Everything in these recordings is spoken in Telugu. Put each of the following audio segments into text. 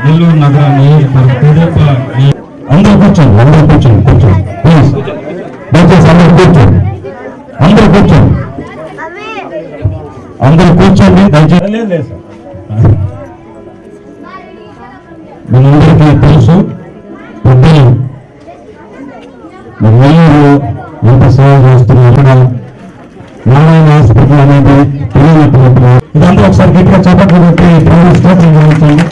నెల్లూరు నగర నియోజకవర్గ తెదేపా అందరూ కూర్చోండి అందరూ కూర్చోండి కూర్చోండి ప్లీజ్ దయచేసి అందరూ కూర్చోండి అందరూ కూర్చోండి అందరూ కూర్చోండి దయచేసి. మనందరికీ తెలుసు పెద్దలు మీరు ఎంత సేవ చేస్తున్నారు నారాయణ హాస్పిటల్ అనేది తెలియనటువంటి ఇదంతా ఒకసారి గట్టిగా చేపట్లు పెట్టి ప్రభుత్వ స్తోత్రం జరుగుతుంది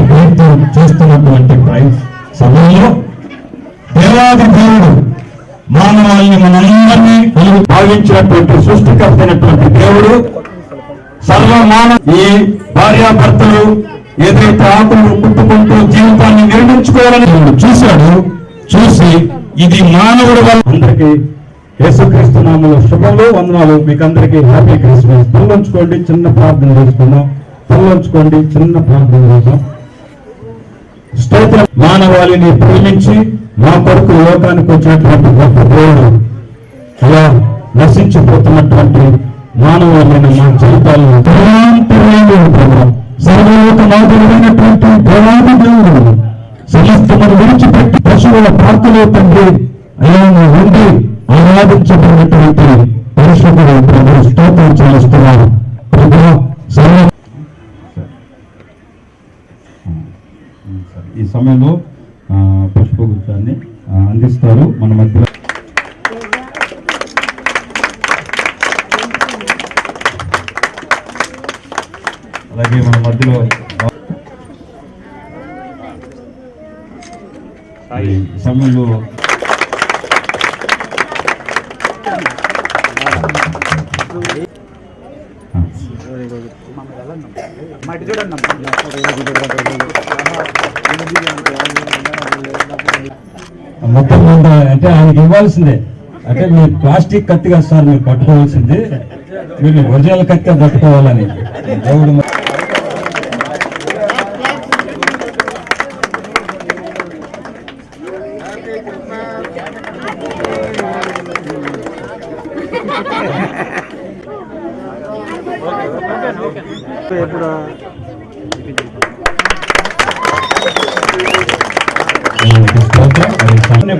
ప్రయత్నం చేస్తున్నటువంటి సమయంలో దేవాది దేవుడు మానవాళ్ళని మనందరినీ కలిగి భావించినటువంటి సృష్టికర్త అయినటువంటి దేవుడు సర్వమాన ఈ భార్యాభర్తలు ఏదైతే ఆకులు పుట్టుకుంటూ జీవితాన్ని నిర్మించుకోవాలని చూశాడు చూసి ఇది మానవుడు వల్ల అందరికీ యేసుక్రీస్తు నామములో శుభములు వందనాలు. మీకు అందరికీ హ్యాపీ క్రిస్మస్. పనులుంచుకోండి చిన్న ప్రార్థన చేసుకుందాం. పనులుంచుకోండి చిన్న ప్రార్థన చేద్దాం స్తోత్ర. మానవాళిని ప్రేమించి మా కొరకు లోకానికి వచ్చినటువంటి గొప్ప దేవుడు అలా నశించిపోతున్నటువంటి మానవులైన మా జీవితాలను సర్వలోక నాథుడైనటువంటి దేవాది దేవుడు సమస్తమును విడిచిపెట్టి పశువుల తండ్రి ఉండి ఆరాధించబడినటువంటి స్తోత్రం చెల్లిస్తున్నారు ప్రభు సర్వ ఈ సమయంలో ఆ, పుష్పగుచ్చాన్ని ఆ, అందిస్తారు మన మధ్య అలాగే మన మధ్యలో సమయంలో మొత్తం అంటే ఆయనకి ఇవ్వాల్సిందే. అంటే మీరు ప్లాస్టిక్ కత్తి కాదు సార్ మీరు పట్టుకోవాల్సింది. మీరు ఒరిజినల్ కత్తి పట్టుకోవాలని. దేవుడు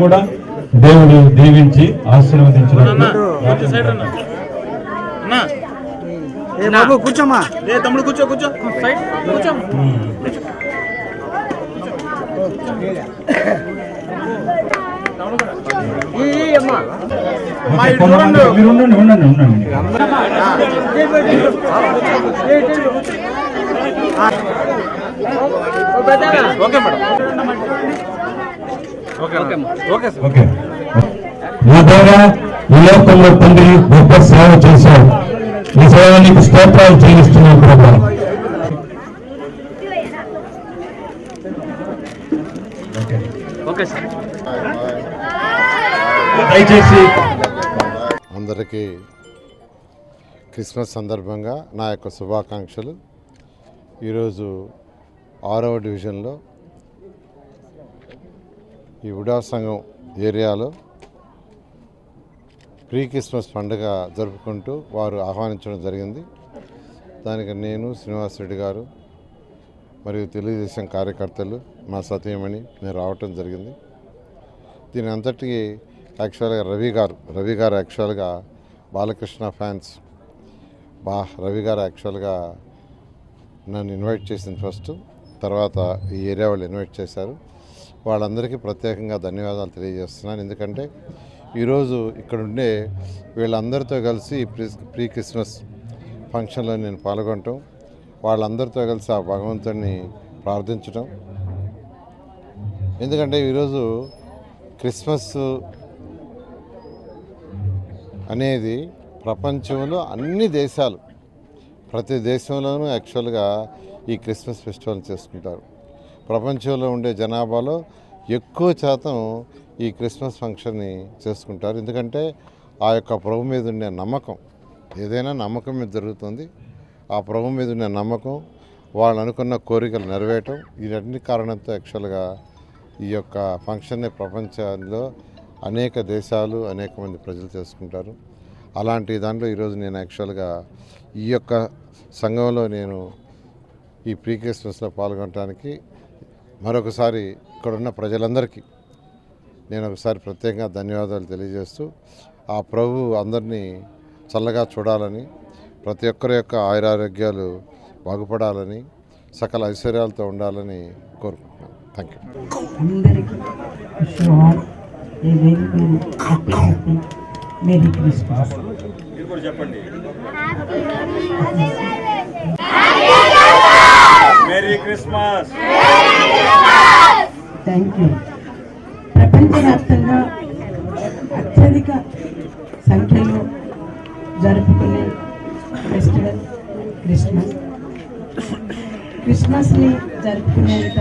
కూడా దేవుడు దీవించి బాబు కూర్చోమ్మా. ఏ తమ్ముడు కూర్చో కూర్చో. సైడ్ కూర్చో ఈ అమ్మా ఓకే, కొంతమంది మీరు ఉండండి ఉండండి ఉండండి. Okay madam. ఓకే ద్వారా ఈ లోకంలో తండ్రి గొప్ప సేవ చేశావు ఈ సేవ నీకు స్తోత్రాలు చెల్లిస్తున్నాను ప్రభా. Okay sir. దయచేసి అందరికీ క్రిస్మస్ సందర్భంగా నా యొక్క శుభాకాంక్షలు. ఈరోజు ఆరవ డివిజన్లో ఈ ఉడా సంఘం ఏరియాలో ప్రీ క్రిస్మస్ పండుగ జరుపుకుంటూ వారు ఆహ్వానించడం జరిగింది. దానికి నేను శ్రీనివాస్ రెడ్డి గారు మరియు తెలుగుదేశం కార్యకర్తలు మా సతీమణి నేను రావటం జరిగింది. దీని అంతటికీ యాక్చువల్గా రవి గారు రవి గారు యాక్చువల్గా బాలకృష్ణ ఫ్యాన్స్. బా రవి గారు యాక్చువల్గా నన్ను ఇన్వైట్ చేసింది ఫస్ట్. తర్వాత ఈ ఏరియా వాళ్ళు ఇన్వైట్ చేశారు. వాళ్ళందరికీ ప్రత్యేకంగా ధన్యవాదాలు తెలియజేస్తున్నాను. ఎందుకంటే ఈరోజు ఇక్కడ ఉండే వీళ్ళందరితో కలిసి ప్రీ ప్రీ క్రిస్మస్ ఫంక్షన్లో నేను పాల్గొనటం వాళ్ళందరితో కలిసి ఆ భగవంతుడిని ప్రార్థించటం. ఎందుకంటే ఈరోజు క్రిస్మస్ అనేది ప్రపంచంలో అన్ని దేశాలు ప్రతి దేశంలోనూ యాక్చువల్గా ఈ క్రిస్మస్ ఫెస్టివల్ చేసుకుంటారు. ప్రపంచంలో ఉండే జనాభాలో ఎక్కువ శాతం ఈ క్రిస్మస్ ఫంక్షన్ని చేసుకుంటారు. ఎందుకంటే ఆ యొక్క ప్రభు మీద ఉండే నమ్మకం ఏదైనా నమ్మకం మీద జరుగుతుంది. ఆ ప్రభు మీద ఉన్న నమ్మకం వాళ్ళు అనుకున్న కోరికలు నెరవేయటం ఇవన్నీ కారణంతో యాక్చువల్గా ఈ యొక్క ఫంక్షన్ని ప్రపంచంలో అనేక దేశాలు అనేక మంది ప్రజలు చేసుకుంటారు. అలాంటి దాంట్లో ఈరోజు నేను యాక్చువల్గా ఈ యొక్క సంఘంలో నేను ఈ ప్రీ క్రిస్మస్లో పాల్గొనడానికి మరొకసారి ఇక్కడున్న ప్రజలందరికీ నేను ఒకసారి ప్రత్యేకంగా ధన్యవాదాలు తెలియజేస్తూ ఆ ప్రభు అందరినీ చల్లగా చూడాలని ప్రతి ఒక్కరి యొక్క ఆయురారోగ్యాలు బాగుపడాలని సకల ఐశ్వర్యాలతో ఉండాలని కోరుకుంటున్నాను. థ్యాంక్ యూ అందరికీ wish you all a very very happy happy merry Christmas merry Christmas thank you ప్రపంచవ్యాప్తంగా అత్యధిక సంఖ్యలో జరుపుకునే ఫెస్టివల్ క్రిస్మస్ క్రిస్మస్ని జరుపుకునేంత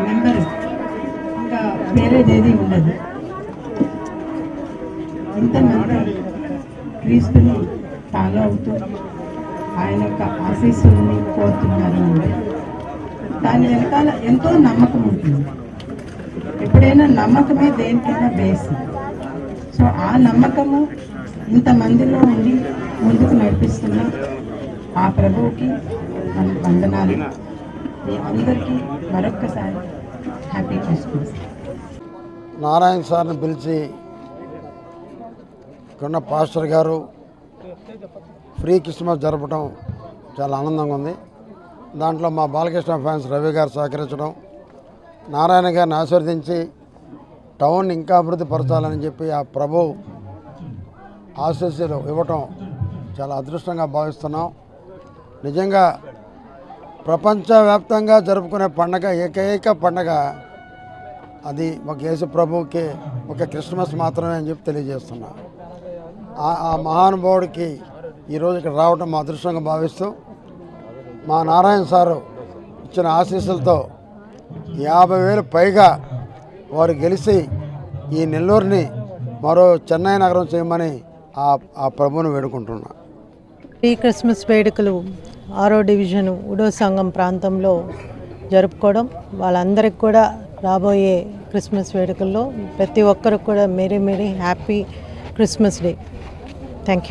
నెంబర్ ఇంకా వేరేదేది ఉండదు. ఇంతమంది క్రీస్తుని ఫాలో అవుతూ ఆయన యొక్క ఆశీస్సుల్ని కోరుతున్నారు అంటే దాని వెనకాల ఎంతో నమ్మకం ఉంటుంది. ఎప్పుడైనా నమ్మకమే దేనికైనా బేస్. సో ఆ నమ్మకము ఇంతమందిలో ఉండి ముందుకు నడిపిస్తున్న ఆ ప్రభువుకి మన వందనాలు. మీ అందరికీ మరొక్కసారి హ్యాపీ క్రిస్మస్. నారాయణ సార్ని పిలిచి ఇక్కడున్న పాస్టర్ గారు ఫ్రీ క్రిస్మస్ జరపడం చాలా ఆనందంగా ఉంది. దాంట్లో మా బాలకృష్ణ ఫ్యాన్స్ రవి గారు సహకరించడం నారాయణ గారిని ఆశీర్వదించి టౌన్ ఇంకా అభివృద్ధి పరచాలని చెప్పి ఆ ప్రభు ఆశీస్సులు ఇవ్వటం చాలా అదృష్టంగా భావిస్తున్నాం. నిజంగా ప్రపంచవ్యాప్తంగా జరుపుకునే పండగ ఏకైక పండగ అది ఒక యేసు ప్రభువుకి ఒక క్రిస్మస్ మాత్రమే అని చెప్పి తెలియజేస్తున్నా. ఆ- ఆ మహానుభావుడికి ఈరోజు ఇక్కడ రావటం మా అదృష్టంగా భావిస్తూ మా నారాయణ సారు ఇచ్చిన ఆశీస్సులతో యాభై వేలు పైగా వారు గెలిచి ఈ నెల్లూరుని మరో చెన్నై నగరం చేయమని ఆ ఆ ప్రభువుని వేడుకుంటున్నా. ఈ క్రిస్మస్ వేడుకలు ఆరో డివిజన్ ఉడో సంఘం ప్రాంతంలో జరుపుకోవడం వాళ్ళందరికి కూడా రాబోయే క్రిస్మస్ వేడుకల్లో ప్రతి ఒక్కరికి కూడా merry merry happy Christmas day. Thank you